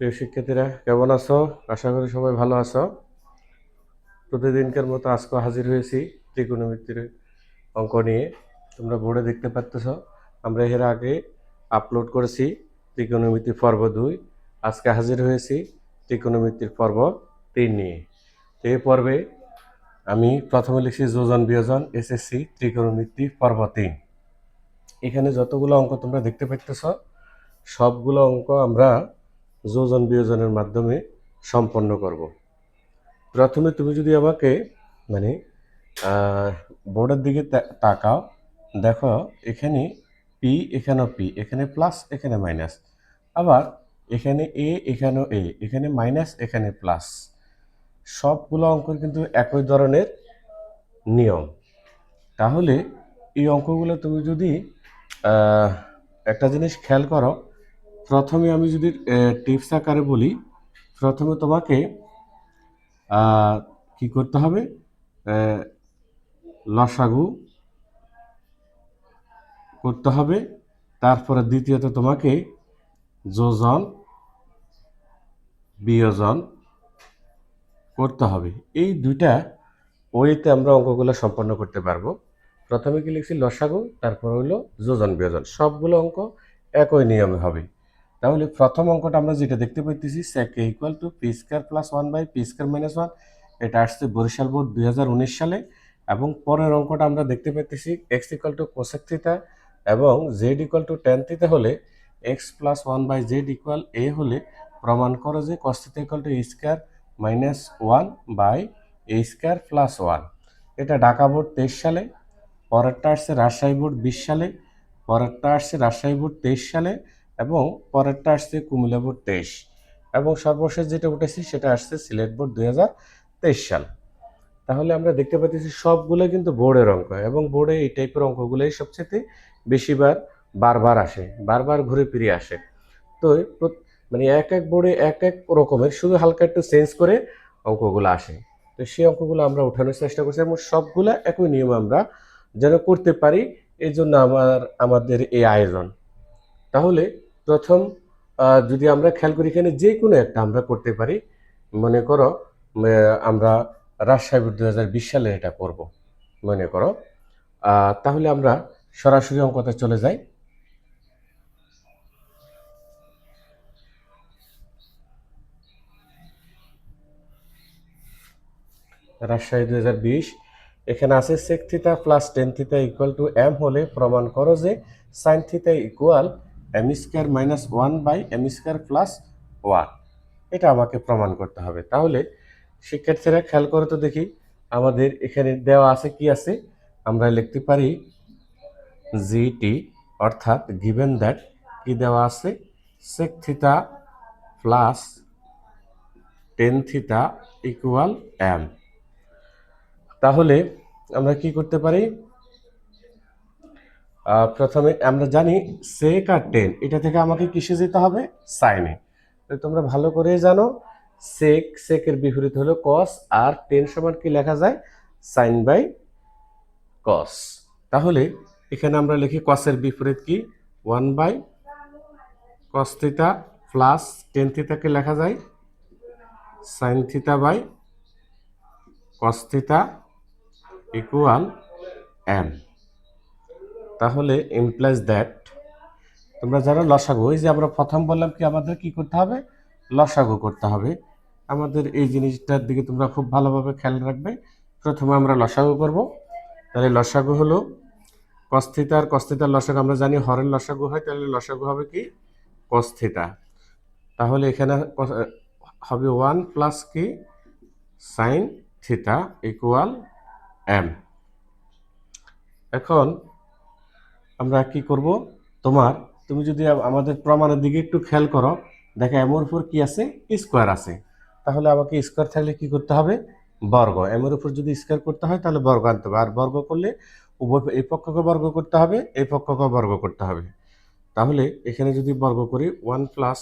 প্রিয় শিক্ষার্থীরা, কেমন আছো? আশা করি সবাই ভালো আছো। প্রতিদিনকার মতো আজকে হাজির হয়েছি ত্রিকোণমিতির অঙ্ক নিয়ে। তোমরা বোর্ডে দেখতে পাচ্ছ আমরা এর আগে আপলোড করেছি ত্রিকোণমিতির পর্ব দুই। আজকে হাজির হয়েছি ত্রিকোণমিতির পর্ব তিন নিয়ে। তো এই পর্বে আমি প্রথমে লিখছি যোজন বিয়োজন, এসএসসি, ত্রিকোণমিতি, পর্ব তিন। এখানে যতগুলো অঙ্ক তোমরা দেখতে পাচ্ছ সবগুলো অঙ্ক আমরা যোজন বিয়োজনের মাধ্যমে সম্পন্ন করব। প্রথমে তুমি যদি আমাকে মানে বোর্ডের দিকে তাকাও, দেখো এখানে পি এখানেও পি এখানে প্লাস এখানে মাইনাস আবার এখানে এ এখানেও এ এখানে মাইনাস এখানে প্লাস সবগুলো অঙ্ক কিন্তু একই ধরনের নিয়ম। তাহলে এই অঙ্কগুলো তুমি যদি একটা জিনিস খেয়াল করো প্রথমে আমি যদি টিপস আকারে বলি, প্রথমে তোমাকে কি করতে হবে? লসাগু করতে হবে। তারপরে দ্বিতীয়ত তোমাকে যোজন, বিয়োজন করতে হবে। এই দুইটা ওয়েতে আমরা অঙ্কগুলো সম্পন্ন করতে পারব। প্রথমে কি লিখছি? লসাগু, তারপর হইল যোজন, বিয়োজন। সবগুলো অঙ্ক একই নিয়মে হবে। তাহলে প্রথম অঙ্কটা আমরা যেটা দেখতে পাইতেছি a equal to p square plus one by p square minus one এটা আসছে বরিশাল বোর্ড দুই হাজার উনিশ সালে। এবং পরের অঙ্কটা আমরা দেখতে পাইতেছি x equal to cosec theta এবং z equal to tan theta হলে x plus one by z equal a হলে প্রমাণ করো যে cos theta equal to square minus one by a square plus one এটা ঢাকা বোর্ড তেইশ সালে, পরেরটা আসছে রাজশাহী বোর্ড বিশ সালে, পরেরটা আসছে রাজশাহী বোর্ড তেইশ সালে এবং পরেরটা আসছে কুমিল্লা বোর্ড তেইশ। এবং সর্বশেষ যেটা উঠেছি, সেটা আসছে সিলেট বোর্ড দুই হাজার তেইশ সাল। তাহলে আমরা দেখতে পাচ্ছি সবগুলো কিন্তু বোর্ডের অঙ্ক এবং বোর্ডে এই টাইপের অঙ্কগুলোই সবচেয়ে বেশিবার বারবার আসে, বারবার ঘুরে ফিরে আসে। তো মানে এক এক বোর্ডে এক এক রকমের শুধু হালকা একটু চেঞ্জ করে অঙ্কগুলো আসে। তো সেই অঙ্কগুলো আমরা উঠানোর চেষ্টা করছি এবং সবগুলো একই নিয়ম আমরা যেন করতে পারি এই জন্য আমার, আমাদের এই আয়োজন। তাহলে প্রথম যদি আমরা খেয়াল করি এখানে যে কোনো একটা আমরা করতে পারি, মনে করো আমরা রাজশাহী দু হাজার বিশ সালে এটা করব, মনে করো। তাহলে আমরা সরাসরি অঙ্কতে চলে যাই। রাজশাহী দুই হাজার বিশ, এখানে আছে sec theta plus tan theta equal to m হলে প্রমাণ করো যে sine theta equal m square minus one by m square plus one এটা আমাকে প্রমাণ করতে হবে। তাহলে শিক্ষার্থীরা খেয়াল করে তো দেখি, আমাদের এখানে দেওয়া আছে কি আছে? আমরা লিখতে পারি জিটি অর্থাৎ গিভেন দ্যাট কি দেওয়া আছে? Sec theta plus tan theta equal m তাহলে আমরা কি করতে পারি? প্রথমে আমরা জানি সেক আর টেন এটা থেকে আমাকে কিসে যেতে হবে? সাইনে তোমরা ভালো করে জানো সেক সেকের বিপরীত হলো কস আর টেন সমান কি লেখা যায়? সাইন বাই কস তাহলে এখানে আমরা লিখি কসের বিপরীত কি? One by cos theta plus ten থিতাকে লেখা যায়? Sine theta by cos theta equal M তাহলে ইমপ্লাইজ দ্যাট তোমরা যারা লসাগু, এই যে আমরা প্রথম বললাম কি আমাদের কি করতে হবে? লসাগু করতে হবে। আমাদের এই জিনিসটার দিকে তোমরা খুব ভালোভাবে খেয়াল রাখবে। প্রথমে আমরা লসাগু করব। তাহলে লসাগু হলো কস্থিতা আর কস্থিতার লসাগু, আমরা জানি হরের লসাগু হয়, তাহলে লসাগু হবে কি? কস্থিতা তাহলে এখানে হবে ওয়ান প্লাস কি? সাইন থিতা ইকুয়াল এম এখন আমরা কি করব? তোমার, তুমি যদি আমাদের প্রমাণের দিকে একটু খেয়াল করো, দেখো এমর উপর কি আছে? স্কোয়ার আছে। তাহলে আমাকে স্কোয়ার থাকলে কি করতে হবে? বর্গ। এমর উপর যদি স্কোয়ার করতে হয়, তাহলে বর্গ আনতে হবে। আর বর্গ করলে উভয় এই পক্ষকে বর্গ করতে হবে, এই পক্ষকে বর্গ করতে হবে। তাহলে এখানে যদি বর্গ করি ওয়ান প্লাস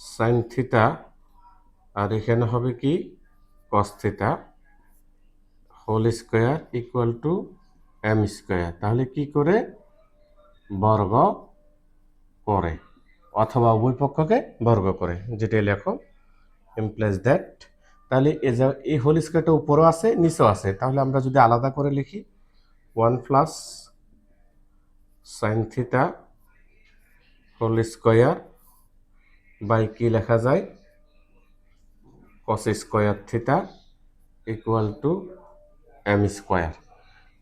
সাইন থিতা আর এখানে হবে কি? Cos theta whole square equal to m square তাহলে কি করে? বর্গ করে। অথবা উভয় পক্ষকে বর্গ করে। যেটাই লেখো ইমপ্লাইজ দ্যাট তাহলে এ যা, এই হোল স্কোয়ারটা উপরেও আছে, নিচেও আছে। তাহলে আমরা যদি আলাদা করে লিখি one plus sine theta whole square by কি লেখা যায়? Cos square theta equal to m square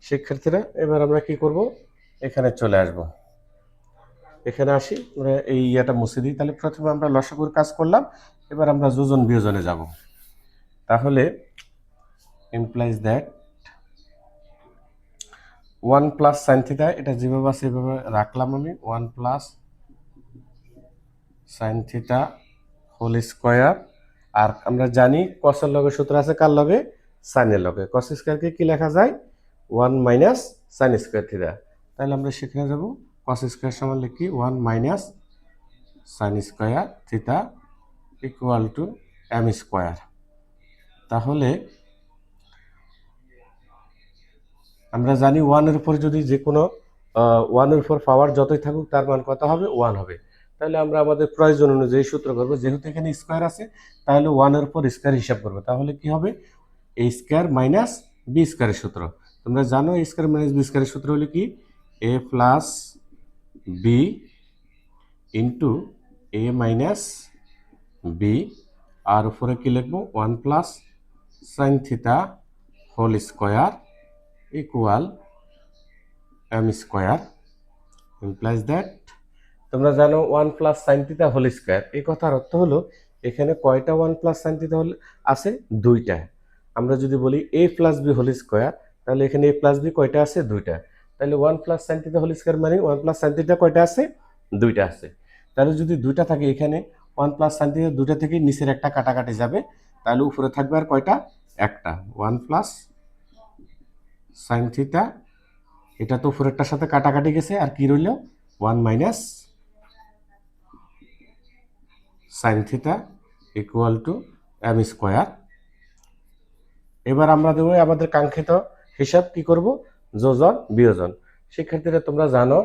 শিক্ষার্থীরা, এবার আমরা কি করব? এখানে চলে আসব। এখানে আসি এই ইয়েটা মুছে দিই। তাহলে প্রথমে আমরা লসাগুর কাজ করলাম, এবার আমরা যোজন বিয়োজনে যাব। তাহলে implies that one plus sine theta এটা যেভাবে আছে সেভাবে রাখলাম আমি। One plus sine theta whole square আর আমরা জানি কসের লগে সূত্র আছে, কার লগে? সাইনের লগে। কস স্কোয়ারকে কি লেখা যায়? One minus sine square theta. তাহলে আমরা সেখানে যাব কস স্কোয়ার সমান লিখি one minus sine square theta equal to m square. তাহলে আমরা জানি ওয়ানের উপর যদি যে কোনো ওয়ানের উপর পাওয়ার যতই থাকুক, তার মান কত হবে? ওয়ান হবে। তাহলে আমরা আমাদের প্রয়োজন অনুযায়ী সূত্র করব। যেহেতু এখানে স্কোয়ার আছে, তাহলে ওয়ানের উপর স্কোয়ার হিসাব করব। তাহলে কি হবে? এ স্কোয়ার মাইনাস বি স্কোয়ারের সূত্র। তোমরা জানো এ স্কোয়ার মাইনাস বি স্কোয়ারের সূত্র হলো কি? A plus b into a minus b আর উপরে কি লিখব? One plus sine theta whole square equal m square implies that তোমরা জানো one plus sine theta whole square এই কথার অর্থ হলো এখানে কয়টা one plus sine theta whole আছে? দুইটা। আমরা যদি বলি a plus b whole square তাহলে এখানে এ প্লাস বি কয়টা আছে? দুইটা। তাহলে one plus sine theta whole square মানে ওয়ান প্লাস সাইন থিটা কয়টা আছে? দুইটা আছে। তাহলে যদি দুইটা থাকে এখানে ওয়ান প্লাস সাইন থিটা দুইটা থেকে নিচের একটা কাটাকাটি যাবে, তাহলে উপরে থাকবে আর কয়টা? একটা। ওয়ান প্লাস সাইন থিটা এটা তো উপরেরটার সাথে কাটাকাটি গেছে, আর কি রইল? One minus sine theta equal to m square এবার আমরা দেবো আমাদের কাঙ্ক্ষিত হিসাব কি করব? যোজন, বিয়োজন। শিক্ষার্থীরা, তোমরা জানো,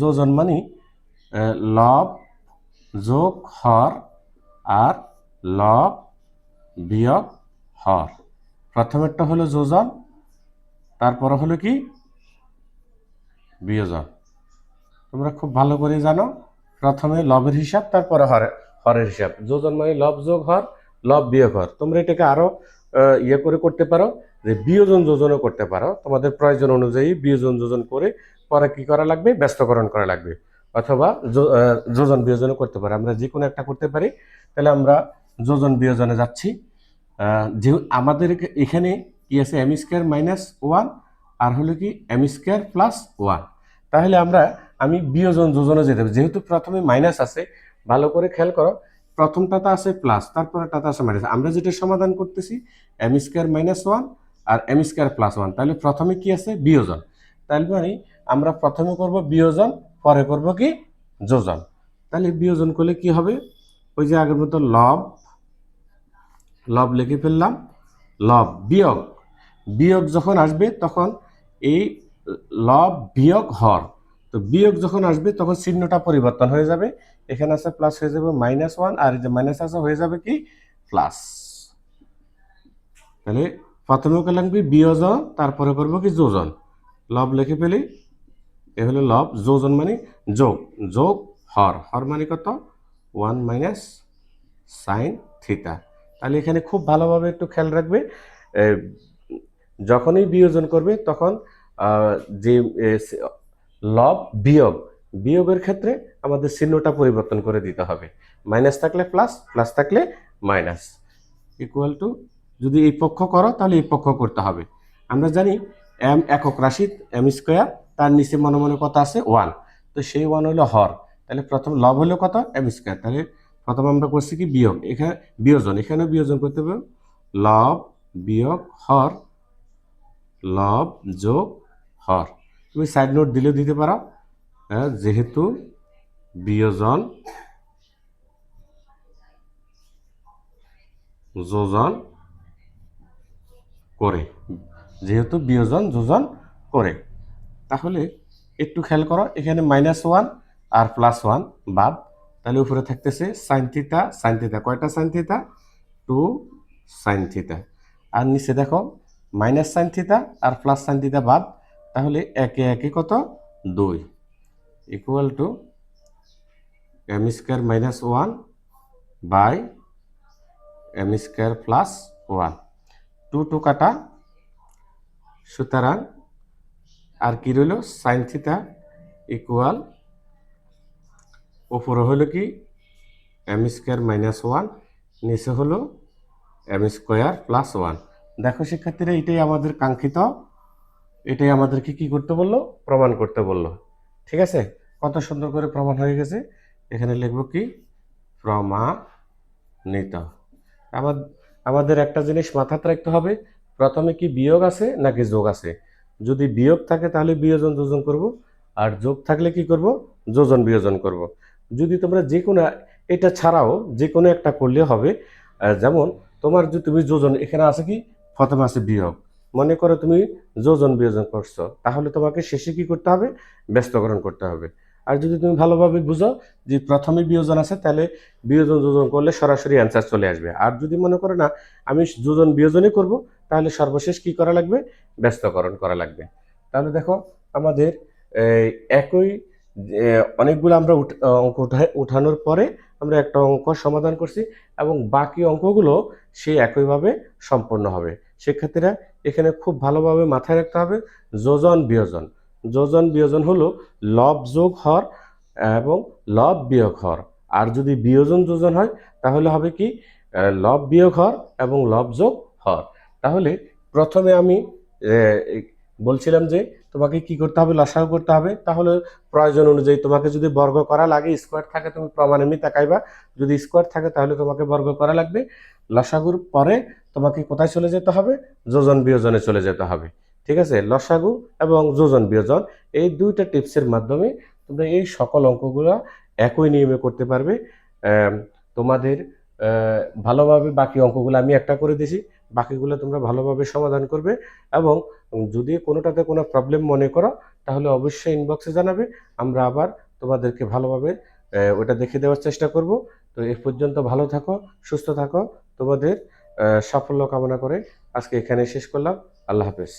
যোজন মানে লব, যোগ, হর আর লব, বিয়োগ, হর। প্রথমেরটা হলো যোজন, তারপরে হলো কি? বিয়োজন। তোমরা খুব ভালো করে জানো, প্রথমে লবের হিসাব, তারপরে হরের হরের হিসাব। যোজন মানে লব, যোগ, হর, লব, বিয়োগ, হর। তোমরা এটাকে আরও ইয়ে করে করতে পারো। যে বিয়োজন যোজনও করতে পারো। তোমাদের প্রয়োজন অনুযায়ী বিয়োজন যোজন করে পরে কি করা লাগবে? ব্যস্তকরণ করা লাগবে। অথবা যোজন বিয়োজনও করতে পারো। আমরা যে কোনো একটা করতে পারি। তাহলে আমরা যোজন বিয়োজনে যাচ্ছি। যে আমাদের এখানে কি আছে? এম স্কোয়ার মাইনাস ওয়ান আর হলো কি এম স্কোয়ার প্লাস ওয়ান তাহলে আমরা, আমি বিয়োজন যোজনে যেতে হবে যেহেতু প্রথমে মাইনাস আছে, ভালো করে খেয়াল করো। প্রথমটাতে আছে প্লাস তারপরেটাতে আছে মাইনাস আমরা যেটা সমাধান করতেছি এম স্কোয়ার মাইনাস ওয়ান আর এম স্কোয়ার প্লাস ওয়ান তাহলে প্রথমে কি আছে? বিয়োজন। তাহলে মানে আমরা প্রথমে করব বিয়োজন, পরে করব কি? যোজন। তাহলে বিয়োজন করলে কি হবে? ওই যে আগের মতো লব লব লিখে ফেললাম, লব বিয়োগ। বিয়োগ যখন আসবে তখন এই লব বিয়োগ হর। তো বিয়োগ যখন আসবে তখন চিহ্নটা পরিবর্তন হয়ে যাবে। এখানে আছে প্লাস হয়ে যাবে মাইনাস ওয়ান আর যে মাইনাস আছে হয়ে যাবে কি? প্লাস তাহলে প্রথমে কি বিয়োজন, তারপরে করব কি যোজন। লব লিখে ফেলি, এ হলো লব, যোজন মানে যোগ। যোগ, হর। হর মানে কত? One minus sine theta. তাহলে এখানে খুব ভালোভাবে একটু খেয়াল রাখবে যখনই বিয়োজন করবে তখন যে লব বিয়োগ, বিয়োগের ক্ষেত্রে আমাদের চিহ্নটা পরিবর্তন করে দিতে হবে। মাইনাস থাকলে প্লাস প্লাস থাকলে মাইনাস। ইকুয়াল টু যদি এই পক্ষ করো তাহলে এই পক্ষ করতে হবে। আমরা জানি এম একক রাশি এম স্কোয়ার তার নিচে মনে মনে কত আছে? ওয়ান তো সেই ওয়ান হলো হর। তাহলে প্রথম লব হলো কত? এম স্কোয়ার তাহলে প্রথম আমরা করছি কি? বিয়োগ। এখানে বিয়োজন। এখানে বিয়োজন করতে হবে। লব বিয়োগ হর লব যোগ হর। তুমি সাইড নোট দিলেও দিতে পারো। হ্যাঁ, যেহেতু বিয়োজন যোজন করে। যেহেতু বিয়োজন, যোজন করে। তাহলে একটু খেয়াল করো, এখানে মাইনাস ওয়ান আর প্লাস ওয়ান বাদ। তাহলে উপরে থাকতেছে সাইন থিতা সাইন থিতা কয়টা sine theta two sine theta আর নিচে দেখো মাইনাস সাইন থিতা আর প্লাস সাইন থিতা বাদ। তাহলে একে একে কত? দুই। Equal to m square minus one by m square plus one two two কাটা সুতরাং আর কি রইল? সাইন থিতা ইকুয়াল ওপরে হলো কি? এম স্কোয়ার মাইনাস ওয়ান, নিচে হলো এম স্কোয়ার প্লাস ওয়ান। দেখো শিক্ষার্থীরা, এটাই আমাদের কাঙ্ক্ষিত, এটাই আমাদেরকে কি করতে বলল? প্রমাণ করতে বলল। ঠিক আছে? কত সুন্দর করে প্রমাণ হয়ে গেছে। এখানে লিখব কি? প্রমাণিত। আমার আমাদের একটা জিনিস মাথাতে রাখতে হবে, প্রথমে কি বিয়োগ আছে নাকি যোগ আছে? যদি বিয়োগ থাকে তাহলে বিয়োজন যোজন করব, আর যোগ থাকলে কি করব? যোজন বিয়োজন করব। যদি তোমরা যে কোনো এটা ছাড়াও যে কোনো একটা করলে হবে যেমন তোমার যে তুমি যোজন, এখানে আছে কি? প্রথমে আছে বিয়োগ। মনে করো তুমি যোজন বিয়োজন করছ, তাহলে তোমাকে শেষে কি করতে হবে? ব্যস্তকরণ করতে হবে। আর যদি তুমি ভালোভাবে বুঝো যে প্রথমে বিয়োজন আছে, তাহলে বিয়োজন যোজন করলে সরাসরি অ্যান্সার চলে আসবে। আর যদি মনে করো না, আমি যোজন বিয়োজনই করব, তাহলে সর্বশেষ কি করা লাগবে? ব্যস্তকরণ করা লাগবে। তাহলে দেখো, আমাদের একই অনেকগুলো আমরা অঙ্ক উঠা- উঠানোর পরে আমরা একটা অঙ্ক সমাধান করছি এবং বাকি অঙ্কগুলো সেই একইভাবে সম্পন্ন হবে। শিক্ষার্থীরা এখানে খুব ভালোভাবে মাথায় রাখতে হবে, যোজন বিয়োজন। যোজন বিয়োজন হলো লব যোগ হর এবং লব বিয়োগ হর। আর যদি বিয়োজন যোজন হয়, তাহলে হবে কি? লব বিয়োগ হর এবং লব যোগ হর। তাহলে প্রথমে আমি বলছিলাম যে তোমাকে কি করতে হবে, লসাগু করতে হবে। তাহলে প্রয়োজন অনুযায়ী তোমাকে যদি বর্গ করা লাগে স্কোয়ার থাকে, তুমি প্রমাণ এমনি তাকাইবা। যদি স্কোয়ার থাকে, তাহলে তোমাকে বর্গ করা লাগবে। লসাগুর পরে তোমাকে কোথায় চলে যেতে হবে? যোজন বিয়োজনে চলে যেতে হবে। ঠিক আছে? লসাগু এবং যোজন বিয়োজন এই দুইটা টিপসের মাধ্যমে তোমরা এই সকল অঙ্কগুলো একই নিয়মে করতে পারবে। তোমাদের ভালোভাবে বাকি অঙ্কগুলো আমি একটা করে দিছি। বাকিগুলো তোমরা ভালোভাবে সমাধান করবে এবং যদি কোনোটাতে কোনো প্রবলেম মনে করো, তাহলে অবশ্যই ইনবক্সে জানাবে। আমরা আবার তোমাদেরকে ভালোভাবে ওটা দেখে দেওয়ার চেষ্টা করব। তো এ পর্যন্ত ভালো থাকো, সুস্থ থাকো। তোমাদের সাফল্য কামনা করে আজকে এখানে শেষ করলাম। আল্লাহ হাফেজ।